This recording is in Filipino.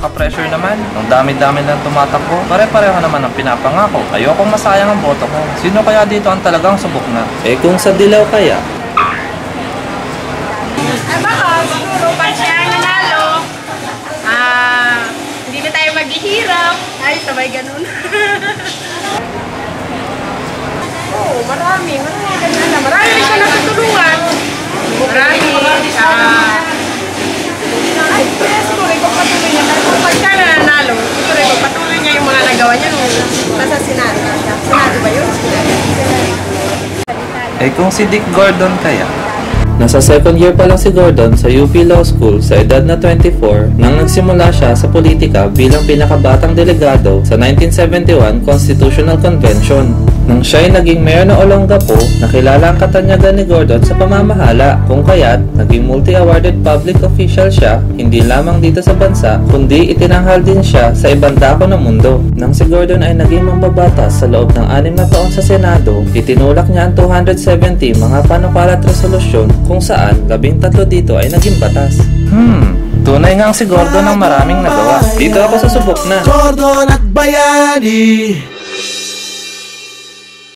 nakaka-pressure naman. Ang dami-dami lang tumatakbo. Pare-pareho naman ang pinapangako. Ayokong masayang ang boto ko. Sino kaya dito ang talagang subok na? Eh kung sa dilaw kaya? Ah, baka, siguro, pag siya nanalo, ah, hindi na tayo maghihirap. Ay, sabay ganun. Oo, marami, marami ganyan na. Marami rin siya natutulungan. Marami. Ah, ay, kaya siguro ipagpatuloy niya. Dahil kung pag siya na nanalo, siguro ipagpatuloy niya yung mga nagawa niya nung nasa Senado na siya. Senado ba yun? Eh kung si Dick Gordon kaya? Nasa second year pa lang si Gordon sa UP Law School sa edad na 24 nang nagsimula siya sa politika bilang pinakabatang delegado sa 1971 Constitutional Convention. Nang siya ay naging mayor ng Olongapo, nakilala ang katanyagan ni Gordon sa pamamahala kung kaya't naging multi-awarded public official siya hindi lamang dito sa bansa kundi itinanghal din siya sa ibang dako ng mundo. Nang si Gordon ay naging mambabatas sa loob ng anim na taon sa Senado, itinulak niya ang 270 mga panukalat resolusyon kung saan labing tatlo dito ay naging batas. Hmm, tunay nga ang si Gordon ang maraming nagawa. Dito ako sa subok na. Gordon at Bayani